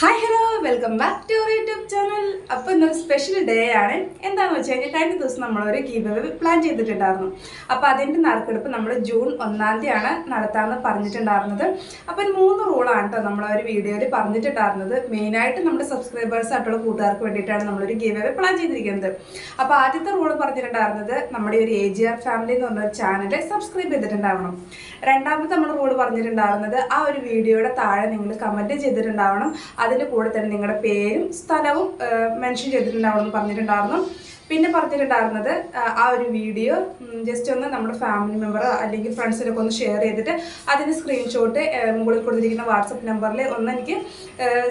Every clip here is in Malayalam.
Hi hello welcome back to our YouTube channel അപ്പോൾ ഇന്നൊരു സ്പെഷ്യൽ ഡേ ആണ്. എന്താണെന്ന് വെച്ച് കഴിഞ്ഞാൽ കഴിഞ്ഞ ദിവസം നമ്മളൊരു ഗീവ് പ്ലാൻ ചെയ്തിട്ടുണ്ടായിരുന്നു. അപ്പോൾ അതിന്റെ നറുക്കെടുപ്പ് നമ്മൾ ജൂൺ ഒന്നാം തീയതിയാണ് നടത്താമെന്ന് പറഞ്ഞിട്ടുണ്ടായിരുന്നത്. അപ്പോൾ മൂന്ന് റൂളാണ് കേട്ടോ നമ്മൾ ഒരു വീഡിയോയിൽ പറഞ്ഞിട്ടുണ്ടായിരുന്നത്. മെയിനായിട്ട് നമ്മുടെ സബ്സ്ക്രൈബേഴ്സ് ആയിട്ടുള്ള കൂട്ടുകാർക്ക് വേണ്ടിയിട്ടാണ് നമ്മളൊരു ഗീവ് പ്ലാൻ ചെയ്തിരിക്കുന്നത്. അപ്പോൾ ആദ്യത്തെ റൂൾ പറഞ്ഞിട്ടുണ്ടായിരുന്നത് നമ്മുടെ ഒരു എ ജി ആർ ഫാമിലി എന്ന് പറഞ്ഞ ചാനൽ സബ്സ്ക്രൈബ് ചെയ്തിട്ടുണ്ടാവണം. രണ്ടാമത്തെ നമ്മൾ റൂൾ പറഞ്ഞിട്ടുണ്ടായിരുന്നത് ആ ഒരു വീഡിയോയുടെ താഴെ നിങ്ങൾ കമന്റ് ചെയ്തിട്ടുണ്ടാവണം. അതിന്റെ കൂടെ തന്നെ നിങ്ങളുടെ പേരും സ്ഥലവും മെൻഷൻ ചെയ്തിട്ടുണ്ടാവണം എന്ന് പറഞ്ഞിട്ടുണ്ടായിരുന്നു. പിന്നെ പറഞ്ഞിട്ടുണ്ടായിരുന്നത് ആ, ഒരു വീഡിയോ ജസ്റ്റ് ഒന്ന് നമ്മുടെ ഫാമിലി മെമ്പർ അല്ലെങ്കിൽ ഫ്രണ്ട്സിനൊക്കെ ഒന്ന് ഷെയർ ചെയ്തിട്ട് അതിന് സ്ക്രീൻഷോട്ട് മുകളിൽ കൊടുത്തിരിക്കുന്ന വാട്സപ്പ് നമ്പറിൽ ഒന്ന് എനിക്ക്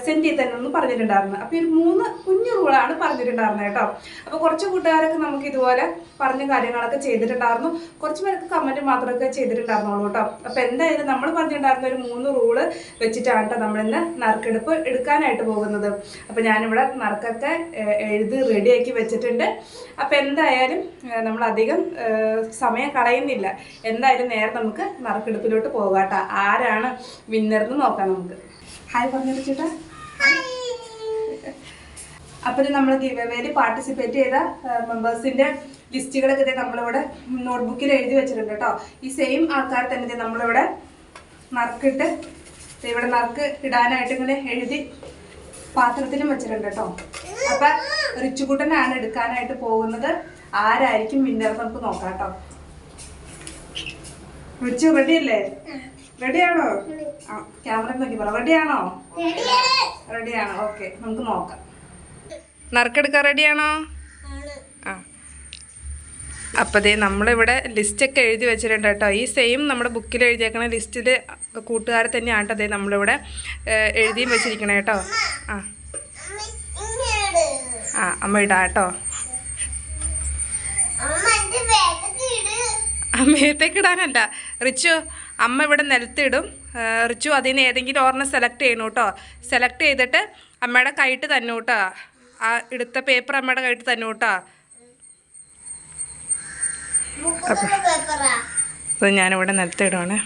സെൻഡ് ചെയ്ത് തന്നെ ഒന്ന് പറഞ്ഞിട്ടുണ്ടായിരുന്നു. അപ്പോൾ ഒരു മൂന്ന് കുഞ്ഞു റൂളാണ് പറഞ്ഞിട്ടുണ്ടായിരുന്നത് കേട്ടോ. അപ്പോൾ കുറച്ച് കൂട്ടുകാരൊക്കെ നമുക്ക് ഇതുപോലെ പറഞ്ഞ കാര്യങ്ങളൊക്കെ ചെയ്തിട്ടുണ്ടായിരുന്നു. കുറച്ച് പേർക്ക് കമന്റ് മാത്രമൊക്കെ ചെയ്തിട്ടുണ്ടായിരുന്നുള്ളൂ കേട്ടോ. അപ്പോൾ എന്തായാലും നമ്മൾ പറഞ്ഞിട്ടുണ്ടായിരുന്ന ഒരു മൂന്ന് റൂൾ വെച്ചിട്ടാണ് കേട്ടോ നമ്മളിന്ന് നറുക്കെടുപ്പ് എടുക്കാനായിട്ട് പോകുന്നത്. അപ്പോൾ ഞാനിവിടെ നറുക്കൊക്കെ എഴുതി റെഡിയാക്കി വെച്ചിട്ടുണ്ട്. അപ്പോൾ എന്തായാലും നമ്മൾ അധികം സമയം കളയുന്നില്ല. എന്തായാലും നേരെ നമുക്ക് നറുക്കെടുപ്പിലോട്ട് പോകാം കേട്ടോ ആരാണ് വിന്നർ എന്ന് നോക്കാം നമുക്ക്. ഹായ് പറഞ്ഞു ചേട്ടാ. അപ്പോൾ നമ്മൾ ഗിവേവേയിൽ പാർട്ടിസിപ്പേറ്റ് ചെയ്ത മെമ്പേഴ്സിന്റെ ലിസ്റ്റുകളൊക്കെ ഇതേ നമ്മളിവിടെ നോട്ട്ബുക്കിൽ എഴുതി വെച്ചിട്ടുണ്ട് കേട്ടോ ഈ സെയിം ആൾക്കാർ തന്നെ ഇതേ നമ്മളിവിടെ നറുക്കിട്ട് ഇവിടെ നറുക്ക് ഇടാനായിട്ട് ഇങ്ങനെ എഴുതി പാത്രത്തിലും വെച്ചിട്ടുണ്ട് കേട്ടോ അപ്പൊ റിച്ചുകുട്ടനാണ് എടുക്കാനായിട്ട് പോകുന്നത്. ആരായിരിക്കും വിന്നർ നമുക്ക് നോക്കാം കേട്ടോ. റിച്ചു റെഡിയല്ലേ റെഡിയാണോ ആ. ക്യാമറ നോക്കി പറ. റെഡിയാണോ റെഡിയാണോ ഓക്കെ നമുക്ക് നോക്കാം. നറുക്കെടുക്കാൻ റെഡിയാണോ ആ. അപ്പോൾ ദേ നമ്മളിവിടെ ലിസ്റ്റൊക്കെ എഴുതി വെച്ചിട്ടുണ്ട് കേട്ടോ. ഈ സെയിം നമ്മുടെ ബുക്കിൽ എഴുതിയേക്കണ ലിസ്റ്റിൽ കൂട്ടുകാരെ തന്നെയാണ് കേട്ടോ ദേ നമ്മളിവിടെ എഴുതിയും വെച്ചിരിക്കണേ കേട്ടോ. ആ. ആ അമ്മ ഇടാ കേട്ടോ. അമ്മയത്തേക്ക് ഇടാനല്ല. റിച്ചു അമ്മ ഇവിടെ നിലത്തിടും. റിച്ചു അതിന് ഏതെങ്കിലും ഒരെണ്ണം സെലക്ട് ചെയ്യണം കേട്ടോ. സെലക്ട് ചെയ്തിട്ട് അമ്മയുടെ കൈയിട്ട് തന്നു കേട്ടോ. ആ എടുത്ത പേപ്പർ അമ്മയുടെ കൈയിട്ട് തന്നു കേട്ടോ. അപ്പം ഞാനിവിടെ നിലത്തിടുവാണ്.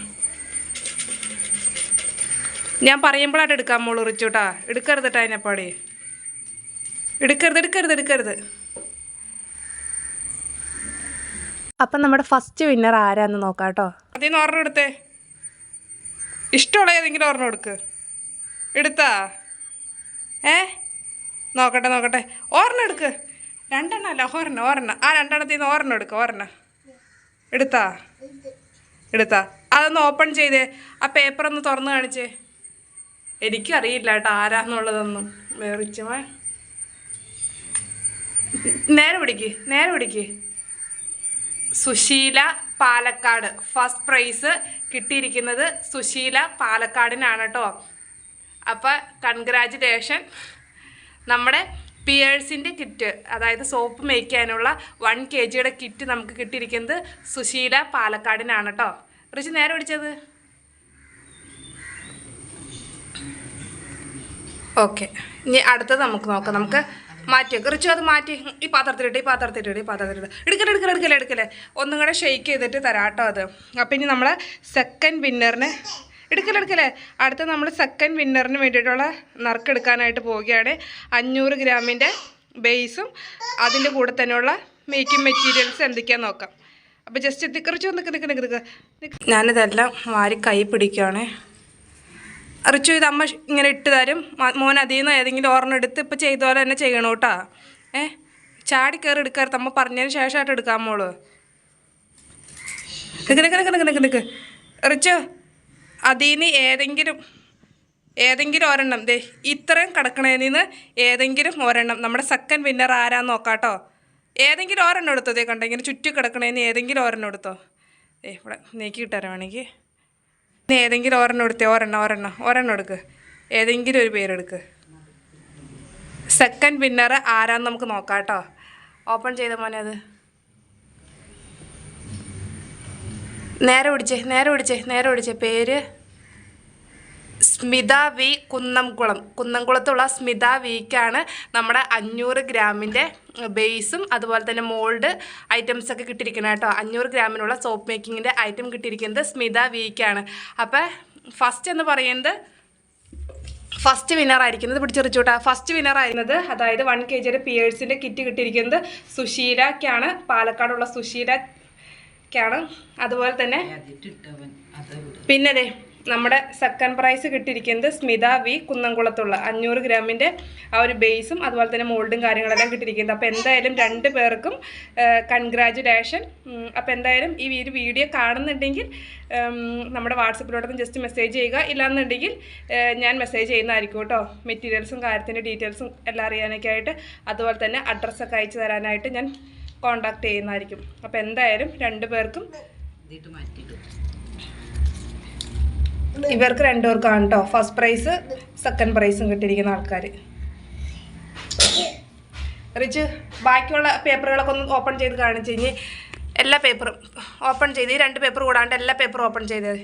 ഞാൻ പറയുമ്പോഴായിട്ട് എടുക്കാൻ മോളൂ റിച്ചു കേട്ടോ. എടുക്കരുത് കേട്ടോ അതിനെപ്പാടി. എടുക്കരുത് എടുക്കരുത് എടുക്കരുത്. അപ്പം നമ്മുടെ ഫസ്റ്റ് വിന്നർ ആരാന്ന് നോക്കാം കേട്ടോ അതിൽ നിന്ന് ഒരെണ്ണം എടുത്തേ. ഇഷ്ടമുള്ള ഏതെങ്കിലും ഒരെണ്ണം എടുക്ക്. എടുത്താ? ഏ? നോക്കട്ടെ നോക്കട്ടെ. ഒരെണ്ണം എടുക്ക്. രണ്ടെണ്ണം അല്ല ഒരെണ്ണം ഒരെണ്ണം. ആ രണ്ടെണ്ണത്തിൽ നിന്ന് ഒരെണ്ണം എടുക്ക് ഒരെണ്ണം. എടുത്താ? എടുത്താ. അതൊന്ന് ഓപ്പൺ ചെയ്തേ. ആ പേപ്പർ ഒന്ന് തുറന്ന് കാണിച്ചേ. എനിക്കറിയില്ല കേട്ടോ ആരാന്നുള്ളതൊന്നും. വേറിച്ചമ നേരെ പിടിക്ക് നേരെ പിടിക്ക്. സുശീല പാലക്കാട്. ഫസ്റ്റ് പ്രൈസ് കിട്ടിയിരിക്കുന്നത് സുശീല പാലക്കാടിനാണ് കേട്ടോ അപ്പം കൺഗ്രാജുലേഷൻ നമ്മുടെ പിയേഴ്സിന്റെ കിറ്റ് അതായത് സോപ്പ് മേക്ക് ചെയ്യാനുള്ള വൺ കെ ജിയുടെ കിറ്റ് നമുക്ക് കിട്ടിയിരിക്കുന്നത് സുശീല പാലക്കാടിനാണ് കേട്ടോ റിച്ച് നേരെ പിടിച്ചത്. ഓക്കെ ഇനി അടുത്തത് നമുക്ക് നോക്കാം. നമുക്ക് മാറ്റി വെക്കാം അത് മാറ്റി. ഈ പാത്രത്തിലിട്ട് ഈ പാത്രത്തിലിട്ട് ഈ പാത്രത്തിലിട്ട് എടുക്കല എടുക്കല എടുക്കല എടുക്കല. ഒന്നും കൂടെ ഷെയ്ക്ക് ചെയ്തിട്ട് തരാം കേട്ടോ അത്. അപ്പം ഇനി നമ്മൾ സെക്കൻഡ് വിന്നറിന് എടുക്കല എടുക്കലേ. അടുത്ത നമ്മൾ സെക്കൻഡ് വിന്നറിന് വേണ്ടിയിട്ടുള്ള നറുക്കെടുക്കാനായിട്ട് പോവുകയാണ്. അഞ്ഞൂറ് ഗ്രാമിന്റെ ബേസും അതിന്റെ കൂടെ തന്നെയുള്ള മേക്കിംഗ് മെറ്റീരിയൽസ് എന്തൊക്കെയാന്ന് നോക്കാം. അപ്പോൾ ജസ്റ്റ് തിക്കറിച്ചു നിൽക്ക് നിൽക്ക് നിൽക്ക് നിൽക്ക് ഞാനിതെല്ലാം വാരി കൈ പിടിക്കുകയാണേ റിച്ചു ഇത് അമ്മ ഇങ്ങനെ ഇട്ട് തരും. മോൻ അതിൽ നിന്ന് ഏതെങ്കിലും ഓർമ്മ എടുത്ത് ഇപ്പോൾ ചെയ്ത പോലെ തന്നെ ചെയ്യണം കേട്ടോ. ഏ? ചാടി കയറി എടുക്കരുത് അമ്മ പറഞ്ഞതിന് ശേഷമായിട്ട് എടുക്കാം മോൾ. നിക്ക് അറിച്ചു അതിൽ നിന്ന് ഏതെങ്കിലും ഏതെങ്കിലും ഒരെണ്ണം. ദേ ഇത്രയും കിടക്കണതിൽ നിന്ന് ഏതെങ്കിലും ഒരെണ്ണം. നമ്മുടെ സെക്കൻഡ് വിന്നർ ആരാന്ന് നോക്കാട്ടോ ഏതെങ്കിലും ഒരെണ്ണം എടുത്തോ? ദേ കണ്ടോ ഇങ്ങനെ ചുറ്റി ഏതെങ്കിലും ഒരെണ്ണം എടുത്തോ? ദേ ഇവിടെ നീക്കി കിട്ടാരോ വേണമെങ്കിൽ. ഏതെങ്കിലും ഒരെണ്ണം എടുത്തേ ഒരെണ്ണം ഒരെണ്ണം ഒരെണ്ണം എടുക്ക്. ഏതെങ്കിലും ഒരു പേരെടുക്ക്. സെക്കൻഡ് വിന്നർ ആരാന്ന് നമുക്ക് നോക്കാം കേട്ടോ ഓപ്പൺ ചെയ്ത മോനെ അത്? നേരെ പിടിച്ചേ നേരെ പിടിച്ചേ നേരെ പിടിച്ചേ. പേര്? സ്മിത വി കുന്നംകുളം. കുന്നംകുളത്തുള്ള സ്മിത വിക്കാണ് നമ്മുടെ അഞ്ഞൂറ് ഗ്രാമിന്റെ ബേസും അതുപോലെ തന്നെ മോൾഡ് ഐറ്റംസ് ഒക്കെ കിട്ടിയിരിക്കുന്നത് കേട്ടോ. അഞ്ഞൂറ് ഗ്രാമിനുള്ള സോപ്പ് മേക്കിങ്ങിന്റെ ഐറ്റം കിട്ടിയിരിക്കുന്നത് സ്മിത വിക്കാണ്. അപ്പോൾ ഫസ്റ്റ് എന്ന് പറയുന്നത് ഫസ്റ്റ് വിന്നർ ആയിരിക്കുന്നത് പിടിച്ചെറിച്ചോട്ടാ ഫസ്റ്റ് വിന്നർ ആയിരുന്നത് അതായത് വൺ കെ ജിയുടെ പിയേഴ്സിന്റെ കിറ്റ് കിട്ടിയിരിക്കുന്നത് സുശീലക്കാണ്. പാലക്കാടുള്ള സുശീലക്കാണ്. അതുപോലെ തന്നെ അതിട്ടിട്ടവൻ പിന്നെ ദേ നമ്മുടെ സെക്കൻഡ് പ്രൈസ് കിട്ടിയിരിക്കുന്നത് സ്മിത വി കുന്നംകുളത്തുള്ള അഞ്ഞൂറ് ഗ്രാമിന്റെ ആ ഒരു ബേസും അതുപോലെ തന്നെ മോൾഡും കാര്യങ്ങളെല്ലാം കിട്ടിയിരിക്കുന്നത്. അപ്പോൾ എന്തായാലും രണ്ട് പേർക്കും കൺഗ്രാജുലേഷൻ അപ്പോൾ എന്തായാലും ഈ ഒരു വീഡിയോ കാണുന്നുണ്ടെങ്കിൽ നമ്മുടെ വാട്സപ്പിലോട്ടൊന്ന് ജസ്റ്റ് മെസ്സേജ് ചെയ്യുക. ഇല്ലാന്നുണ്ടെങ്കിൽ ഞാൻ മെസ്സേജ് ചെയ്യുന്നതായിരിക്കും കേട്ടോ. മെറ്റീരിയൽസും കാര്യത്തിന്റെ ഡീറ്റെയിൽസും എല്ലാം അറിയാനൊക്കെ ആയിട്ട് അതുപോലെ തന്നെ അഡ്രസ്സൊക്കെ അയച്ചു തരാനായിട്ട് ഞാൻ കോൺടാക്ട് ചെയ്യുന്നതായിരിക്കും. അപ്പോൾ എന്തായാലും രണ്ട് പേർക്കും ഇതിട്ട് മാറ്റിയിടും ഇവർക്ക് രണ്ടുപേർക്കാണ് കേട്ടോ ഫസ്റ്റ് പ്രൈസ് സെക്കൻഡ് പ്രൈസും കിട്ടിയിരിക്കുന്ന ആൾക്കാർ റിച്ച് ബാക്കിയുള്ള പേപ്പറുകളൊക്കെ ഒന്ന് ഓപ്പൺ ചെയ്ത് കാണിച്ചു കഴിഞ്ഞ് എല്ലാ പേപ്പറും ഓപ്പൺ ചെയ്ത് ഈ രണ്ട് പേപ്പർ കൂടാണ്ട് എല്ലാ പേപ്പറും ഓപ്പൺ ചെയ്തത്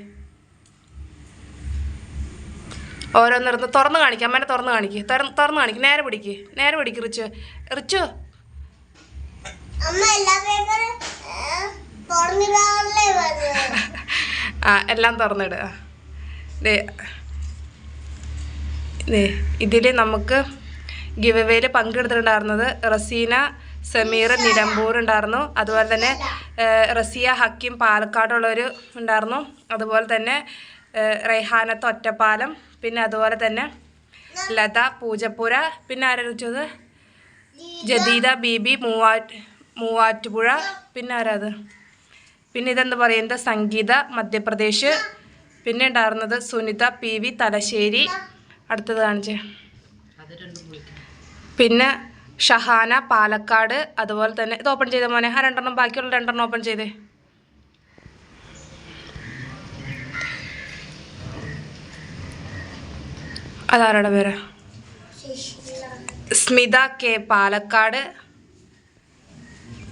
ഓരോന്നിരുന്ന് തുറന്ന് കാണിക്കാം അമ്മേനെ തുറന്ന് കാണിക്ക്. തുറന്ന് കാണിക്ക്. നേരെ പിടിക്ക്. നേരെ പിടിക്ക് റിച്ച്. റിച്ചു. ആ എല്ലാം തുറന്നിടുക ഇതിൽ നമുക്ക് ഗിവ് അവേയിൽ പങ്കെടുത്തിട്ടുണ്ടായിരുന്നത് റസീന സമീർ നിലമ്പൂർ ഉണ്ടായിരുന്നു. അതുപോലെ തന്നെ റസിയ ഹക്കീം പാലക്കാടുള്ളവർ ഉണ്ടായിരുന്നു. അതുപോലെ തന്നെ ഏഹ്, റെയ്ഹാനത്ത് ഒറ്റപ്പാലം പിന്നെ അതുപോലെ തന്നെ ലത പൂജപ്പുര പിന്നെ ആരാ ചോദിച്ചത് ജദീദ ബീബി മൂവാറ്റ് മൂവാറ്റുപുഴ പിന്നെ ആരാത് പിന്നെ ഇതെന്ത് പറയുന്നത് സംഗീത മധ്യപ്രദേശ് പിന്നെ ഉണ്ടായിരുന്നത് സുനിത പി വി തലശ്ശേരി. അടുത്തത് കാണിച്ചേ. പിന്നെ ഷഹാന പാലക്കാട് അതുപോലെ തന്നെ ഇത് ഓപ്പൺ ചെയ്ത മോനെ. ആ രണ്ടെണ്ണം ബാക്കിയുള്ള രണ്ടെണ്ണം ഓപ്പൺ ചെയ്തേ. അതാരുടെ പേര്? സ്മിത കെ പാലക്കാട്.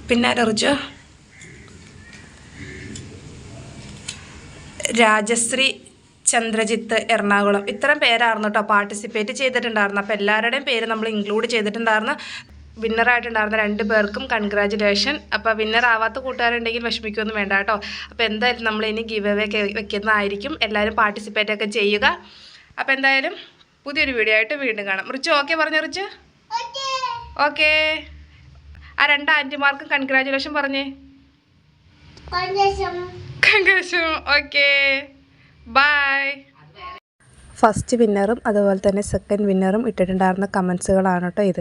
പിന്നെ ആരറിച്ചോ രാജശ്രീ ചന്ദ്രജിത്ത് എറണാകുളം ഇത്തരം പേരായിരുന്നു കേട്ടോ പാർട്ടിസിപ്പേറ്റ് ചെയ്തിട്ടുണ്ടായിരുന്നു അപ്പോൾ എല്ലാവരുടെയും പേര് നമ്മൾ ഇൻക്ലൂഡ് ചെയ്തിട്ടുണ്ടായിരുന്നു. വിന്നറായിട്ടുണ്ടായിരുന്ന രണ്ട് പേർക്കും കൺഗ്രാജുലേഷൻ അപ്പോൾ വിന്നർ ആവാത്ത കൂട്ടുകാരുണ്ടെങ്കിൽ വിഷമിക്കൊന്നും വേണ്ട കേട്ടോ അപ്പോൾ എന്തായാലും നമ്മൾ ഇനി ഗിവ് അവേ വെക്കുന്നതായിരിക്കും. എല്ലാവരും പാർട്ടിസിപ്പേറ്റ് ഒക്കെ ചെയ്യുക. അപ്പോൾ എന്തായാലും പുതിയൊരു വീഡിയോ ആയിട്ട് വീണ്ടും കാണാം. റിച്ച് ഓക്കെ പറഞ്ഞു റിച്ച്? ഓക്കെ ആ രണ്ട് ആന്റിമാർക്കും കൺഗ്രാജുലേഷൻ പറഞ്ഞേ. കൺഗ്രാജുലേഷൻ ഓക്കെ ബൈ ഫസ്റ്റ് വിന്നറും അതുപോലെ തന്നെ സെക്കൻഡ് വിന്നറും ഇട്ടിട്ടുണ്ടായിരുന്ന കമൻസുകളാണ് കേട്ടോ ഇത്.